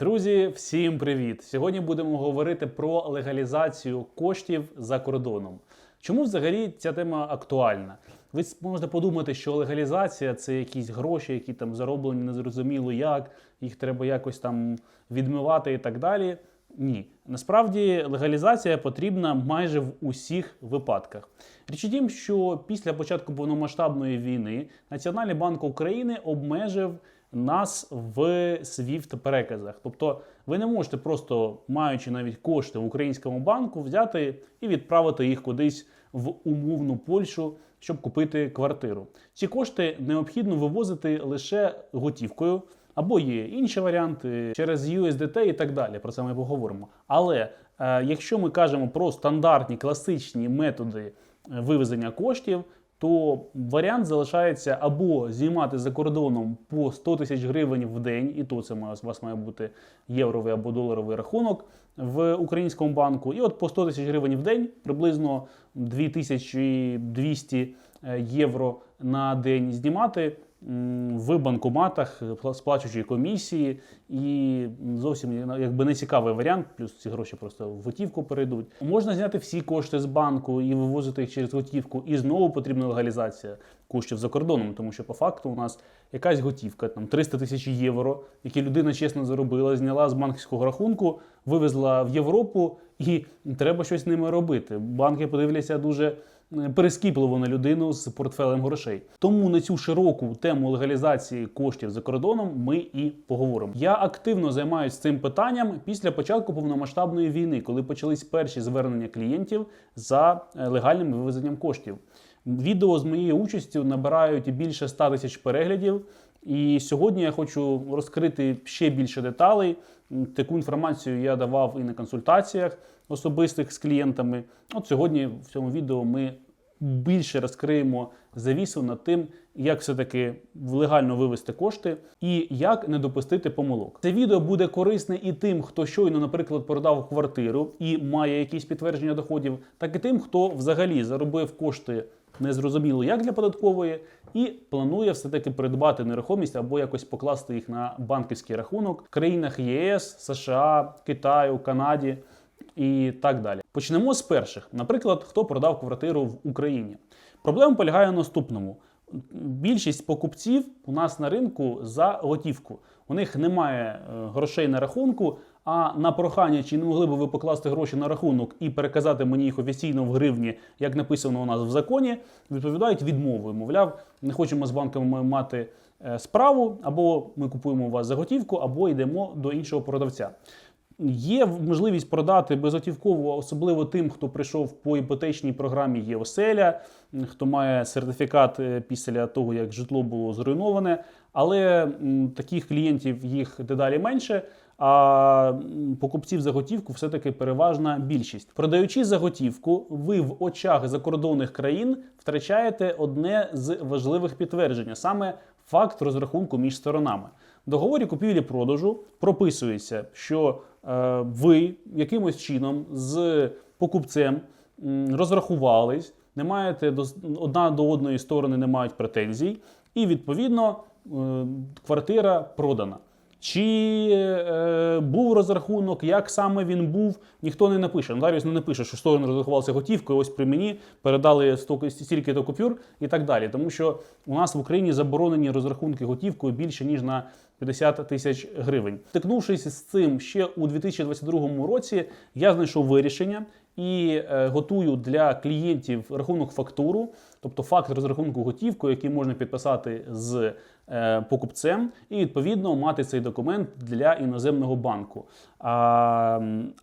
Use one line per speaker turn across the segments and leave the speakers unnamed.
Друзі, всім привіт! Сьогодні будемо говорити про легалізацію коштів за кордоном. Чому взагалі ця тема актуальна? Ви можете подумати, що легалізація це якісь гроші, які там зароблені незрозуміло як, їх треба якось там відмивати і так далі. Ні, насправді легалізація потрібна майже в усіх випадках. Річ у тім, що після початку повномасштабної війни Національний банк України обмежив нас в SWIFT переказах. Тобто ви не можете просто, маючи навіть кошти в українському банку, взяти і відправити їх кудись в умовну Польщу, щоб купити квартиру. Ці кошти необхідно вивозити лише готівкою. Або є інші варіанти через USDT і так далі. Про це ми поговоримо. Але е, якщо ми кажемо про стандартні класичні методи е, вивезення коштів, то варіант залишається або знімати за кордоном по 100 тисяч гривень в день, і то це у вас має бути євровий або доларовий рахунок в українському банку. І от по 100 тисяч гривень в день, приблизно 2200 е, євро на день знімати в банкоматах, е, сплачуючи комісії, і зовсім якби не цікавий варіант. Плюс ці гроші просто в готівку перейдуть. Можна зняти всі кошти з банку і вивозити їх через готівку, і знову потрібна легалізація коштів за кордоном, тому що по факту у нас якась готівка, там 300 тисяч євро, які людина чесно заробила, зняла з банківського рахунку, вивезла в Європу, і треба щось з ними робити. Банки подивляться дуже перескіпливо на людину з портфелем грошей. Тому на цю широку тему легалізації коштів за кордоном ми і поговоримо. Я активно займаюся цим питанням після початку повномасштабної війни, коли почались перші звернення клієнтів за е, легальним вивезенням коштів. Відео з моєю участю набирають більше 100 тисяч переглядів. І сьогодні я хочу розкрити ще більше деталей. Таку інформацію я давав і на консультаціях особистих з клієнтами. От сьогодні в цьому відео ми більше розкриємо завісу над тим, як все-таки легально вивести кошти і як не допустити помилок. Це відео буде корисне і тим, хто щойно, наприклад, продав квартиру і має якісь підтвердження доходів, так і тим, хто взагалі заробив кошти незрозуміло як для податкової, і планує все-таки придбати нерухомість або якось покласти їх на банківський рахунок в країнах ЄС, США, Китаю, Канаді і так далі. Почнемо з перших. Наприклад, хто продав квартиру в Україні. Проблема полягає в наступному. Більшість покупців у нас на ринку за готівку. У них немає е, грошей на рахунку, а на прохання, чи не могли б ви покласти гроші на рахунок і переказати мені їх офіційно в гривні, як написано у нас в законі, відповідають відмовою. Мовляв, не хочемо з банками мати е, справу, або ми купуємо у вас заготівку, або йдемо до іншого продавця. Є можливість продати безготівково, особливо тим, хто прийшов по іпотечній програмі ЄОСЕЛЯ, хто має сертифікат е, після того, як житло було зруйноване. Але таких клієнтів їх дедалі менше. А покупців за готівку все-таки переважна більшість. Продаючи за готівку, ви в очах закордонних країн втрачаєте одне з важливих підтверджень, саме факт розрахунку між сторонами. Договорі купівлі-продажу прописується, що е, ви якимось чином з покупцем розрахувались, не маєте одна до одної сторони не мають претензій, і відповідно е, квартира продана. Чи е, був розрахунок, як саме він був, ніхто не напише. Нотаріус не напише, що сторони розрахувалися готівкою, ось при мені передали стільки до купюр і так далі. Тому що у нас в Україні заборонені розрахунки готівкою більше ніж на 50 тисяч гривень. Стикнувшись з цим ще у 2022 році, я знайшов вирішення і е, готую для клієнтів рахунок фактуру, тобто факт розрахунку готівкою, який можна підписати з е, покупцем, і відповідно мати цей документ для іноземного банку.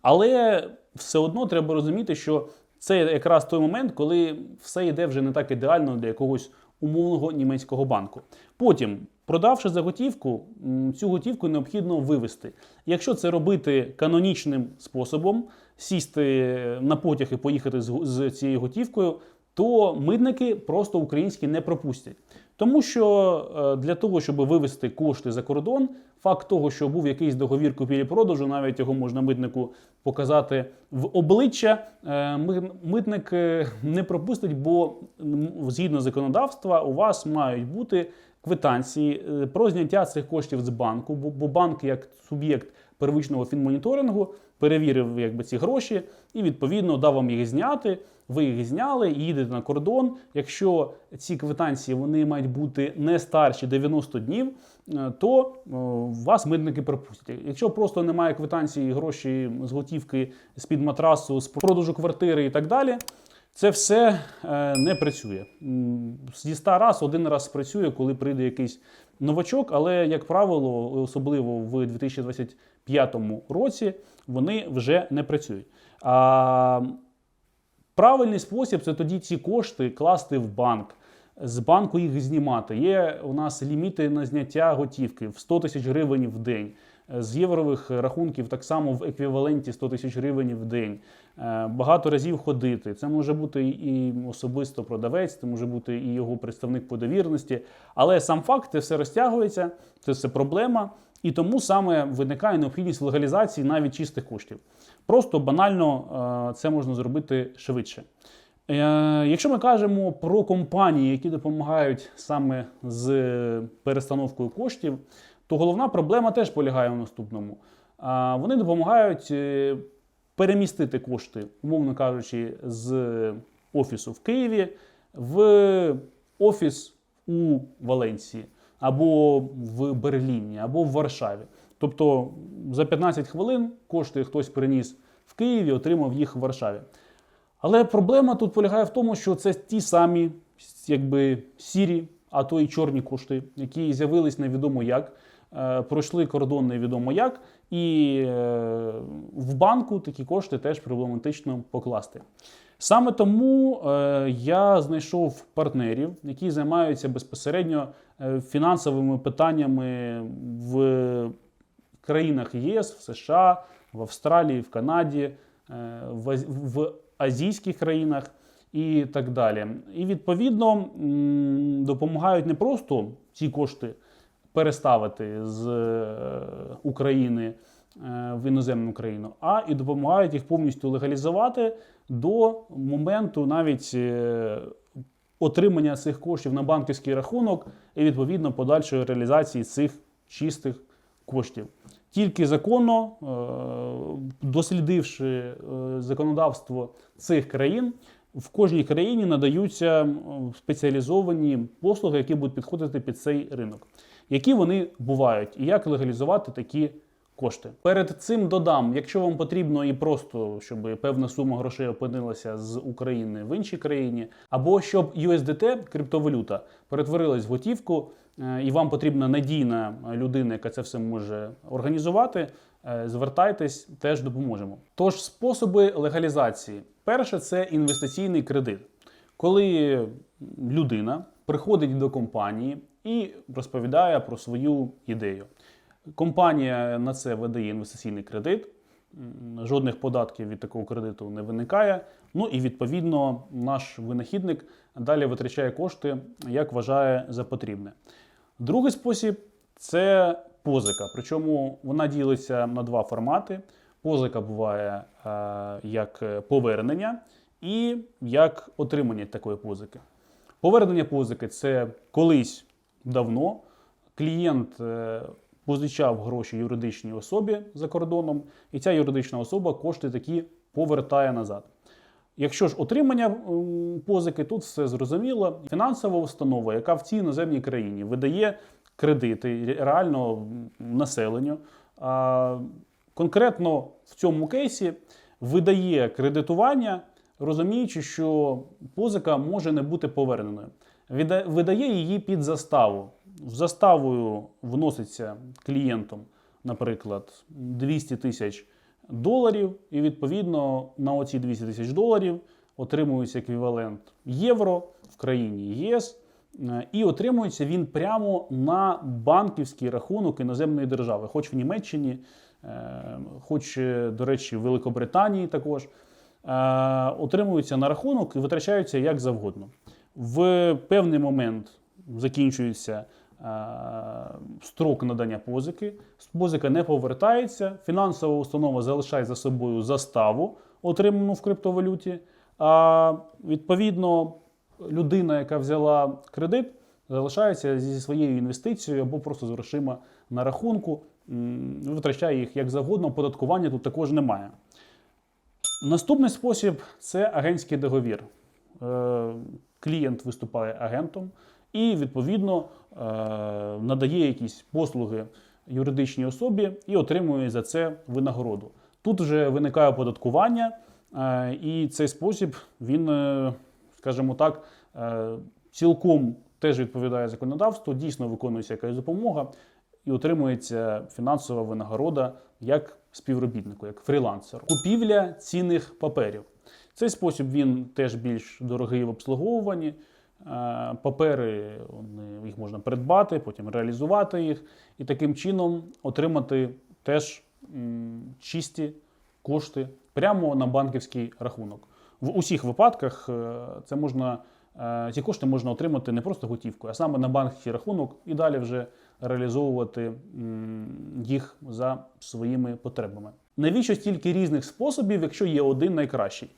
Але все одно треба розуміти, що це якраз той момент, коли все йде вже не так ідеально для якогось умовного німецького банку. Потім. Продавши за готівку, цю готівку необхідно вивести. Якщо це робити канонічним способом, сісти на потяг і поїхати з, з цією готівкою, то митники просто українські не пропустять. Тому що е, для того, щоб вивести кошти за кордон, факт того, що був якийсь договір купівлі-продажу, навіть його можна митнику показати в обличчя, е, митник е, не пропустить, бо згідно законодавства у вас мають бути квитанції про зняття цих коштів з банку, бо банк як суб'єкт первичного фінмоніторингу, перевірив якби, ці гроші і відповідно дав вам їх зняти. Ви їх зняли, і їдете на кордон. Якщо ці квитанції вони мають бути не старші 90 днів, е, то е, вас митники пропустять. Якщо просто немає квитанції, гроші з готівки з-під матрасу, з продажу квартири і так далі, це все е, не працює. Зі 100 раз один раз спрацює, коли прийде якийсь новачок, але, як правило, особливо в 2025 році, вони вже не працюють. Правильний спосіб це тоді ці кошти класти в банк. З банку їх знімати. Є у нас ліміти на зняття готівки в 100 тисяч гривень в день. З єврових рахунків так само в еквіваленті 100 тисяч гривень в день. Е, Багато разів ходити. Це може бути і особисто продавець, це може бути і його представник по довірності. Але сам факт, це все розтягується, це все проблема. І тому саме виникає необхідність легалізації навіть чистих коштів. Просто банально е, це можна зробити швидше. Е, Якщо ми кажемо про компанії, які допомагають саме з перестановкою коштів, то головна проблема теж полягає в наступному. Вони допомагають е, перемістити кошти, умовно кажучи, з офісу в Києві в офіс у Валенції, або в Берліні, або в Варшаві. Тобто за 15 хвилин кошти хтось приніс в Києві, отримав їх в Варшаві. Але проблема тут полягає в тому, що це ті самі, якби сірі, а то і чорні кошти, які з'явились невідомо як, пройшли кордон невідомо як, і е, в банку такі кошти теж проблематично покласти. Саме тому е, я знайшов партнерів, які займаються безпосередньо е, фінансовими питаннями в країнах ЄС, в США, в Австралії, в Канаді, е, в, азійських країнах і так далі. І відповідно допомагають не просто ці кошти переставити з е, України е, в іноземну країну, а і допомагають їх повністю легалізувати до моменту навіть е, отримання цих коштів на банківський рахунок і відповідно подальшої реалізації цих чистих коштів. Тільки законно, дослідивши законодавство цих країн, в кожній країні надаються спеціалізовані послуги, які будуть підходити під цей ринок. Які вони бувають, і як легалізувати такі кошти. Перед цим додам, якщо вам потрібно і просто, щоб певна сума грошей опинилася з України в іншій країні, або щоб USDT, криптовалюта, перетворилась в готівку, е, і вам потрібна надійна людина, яка це все може організувати. е, Звертайтесь, теж допоможемо. Тож, способи легалізації: перше це інвестиційний кредит, коли людина приходить до компанії і розповідає про свою ідею. Компанія на це видає інвестиційний кредит, жодних податків від такого кредиту не виникає. Ну і відповідно наш винахідник далі витрачає кошти, як вважає за потрібне. Другий спосіб це позика. Причому вона ділиться на два формати. Позика буває е, як повернення і як отримання такої позики. Повернення позики це колись давно клієнт е, позичав гроші юридичній особі за кордоном, і ця юридична особа кошти такі повертає назад. Якщо ж отримання позики, тут все зрозуміло. Фінансова установа, яка в цій іноземній країні видає кредити реально населенню, а конкретно в цьому кейсі видає кредитування, розуміючи, що позика може не бути поверненою. Видає її під заставу. В заставою вноситься клієнтом, наприклад, 200 тисяч доларів, і відповідно на оці 200 тисяч доларів отримується еквівалент євро в країні ЄС, е, і отримується він прямо на банківський рахунок іноземної держави, хоч в Німеччині, е, хоч, е, до речі, в Великобританії також. Отримуються на рахунок і витрачаються як завгодно. В певний момент закінчується е, строк надання позики, позика не повертається, фінансова установа залишає за собою заставу, отриману в криптовалюті. А відповідно, людина, яка взяла кредит, залишається зі своєю інвестицією або просто з грошима на рахунку витрачає їх як завгодно, оподаткування тут також немає. Наступний спосіб це агентський договір. Клієнт виступає агентом і, відповідно, е, надає якісь послуги юридичній особі і отримує за це винагороду. Тут вже виникає оподаткування, е, і цей спосіб він, е, скажімо так, цілком теж відповідає законодавству, дійсно виконується якась допомога і отримується фінансова винагорода як співробітнику, як фрілансеру. Купівля цінних паперів. Цей спосіб він теж більш дорогий в обслуговуванні. Е, Папери вони, їх можна придбати, потім реалізувати їх, і таким чином отримати теж чисті кошти прямо на банківський рахунок. В усіх випадках е, це можна, е, ці кошти можна отримати не просто готівкою, а саме на банківський рахунок і далі вже реалізовувати їх за своїми потребами. Навіщо стільки різних способів, якщо є один найкращий?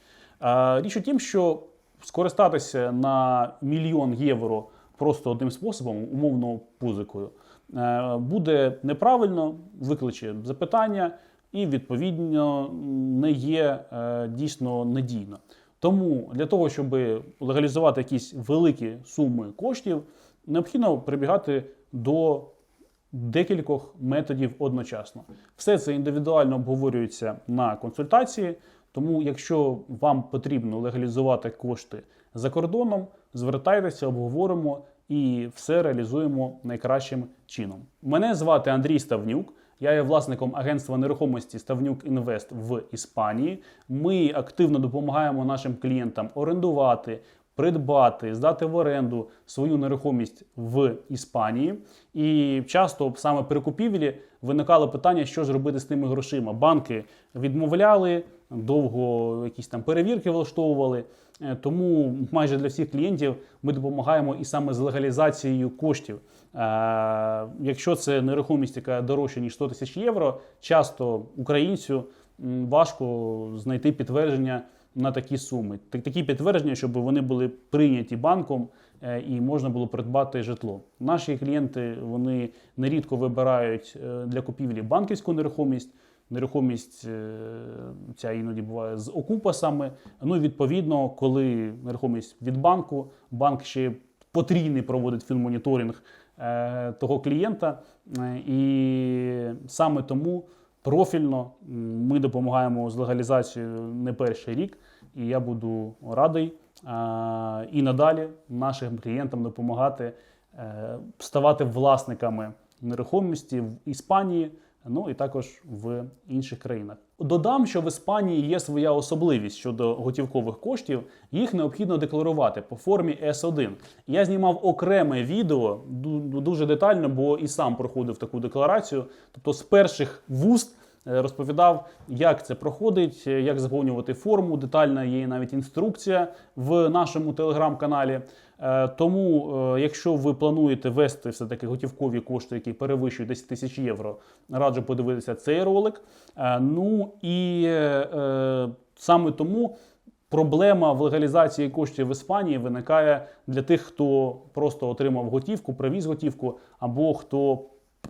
Річ у тім, що скористатися на мільйон євро просто одним способом, умовно пузикою, е, буде неправильно, викличе запитання і, відповідно, не є е, дійсно надійно. Тому для того, щоб легалізувати якісь великі суми коштів, необхідно прибігати до декількох методів одночасно. Все це індивідуально обговорюється на консультації. Тому, якщо вам потрібно легалізувати кошти за кордоном, звертайтеся, обговоримо і все реалізуємо найкращим чином. Мене звати Андрій Ставнюк. Я є власником агентства нерухомості Ставнюк Інвест в Іспанії. Ми активно допомагаємо нашим клієнтам орендувати, придбати, здати в оренду свою нерухомість в Іспанії. І часто саме при купівлі виникало питання, що ж робити з тими грошима. Банки відмовляли, довго якісь там перевірки влаштовували. Е, Тому майже для всіх клієнтів ми допомагаємо і саме з легалізацією коштів. Е, Якщо це нерухомість, яка дорожча ніж 100 тисяч євро, часто українцю важко знайти підтвердження на такі суми. Такі підтвердження, щоб вони були прийняті банком е, і можна було придбати житло. Наші клієнти вони нерідко вибирають е, для купівлі банківську нерухомість. Нерухомість е, ця іноді буває з окупасами. Ну і відповідно, коли нерухомість від банку, банк ще потрійний проводить фінмоніторинг того клієнта. І саме тому профільно ми допомагаємо з легалізацією не перший рік, і я буду радий е, і надалі нашим клієнтам допомагати е, ставати власниками нерухомості в Іспанії. Ну і також в інших країнах. Додам, що в Іспанії є своя особливість щодо готівкових коштів. Їх необхідно декларувати по формі S1. Я знімав окреме відео дуже детально, бо і сам проходив таку декларацію. Тобто, з перших вуст розповідав, як це проходить, е, як заповнювати форму. Детальна є навіть інструкція в нашому телеграм-каналі. Е, Тому, е, якщо ви плануєте вести все-таки готівкові кошти, які перевищують 10 тисяч євро, раджу подивитися цей ролик. Е, Ну і е, е, саме тому проблема в легалізації коштів в Іспанії виникає для тих, хто просто отримав готівку, привіз готівку, або хто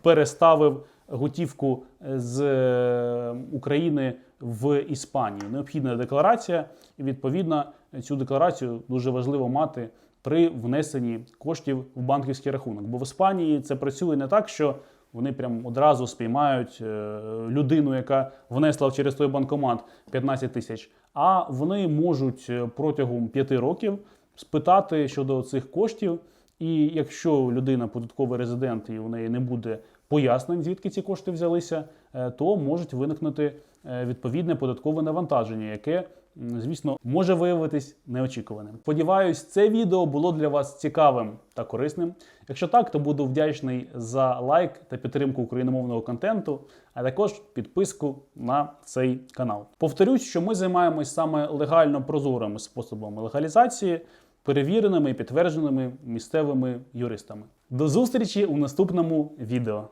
переставив готівку з е, України в Іспанію. Необхідна декларація, і відповідно цю декларацію дуже важливо мати при внесенні коштів в банківський рахунок. Бо в Іспанії це працює не так, що вони прям одразу спіймають е, людину, яка внесла через той банкомат 15 тисяч. А вони можуть е, протягом 5 років спитати щодо цих коштів. І якщо людина податковий резидент і у неї не буде пояснень, звідки ці кошти взялися, е, то можуть виникнути е, відповідне податкове навантаження, яке, звісно, може виявитись неочікуваним. Сподіваюсь, це відео було для вас цікавим та корисним. Якщо так, то буду вдячний за лайк та підтримку україномовного контенту, а також підписку на цей канал. Повторюсь, що ми займаємось саме легально прозорими способами легалізації перевіреними і підтвердженими місцевими юристами. До зустрічі у наступному відео.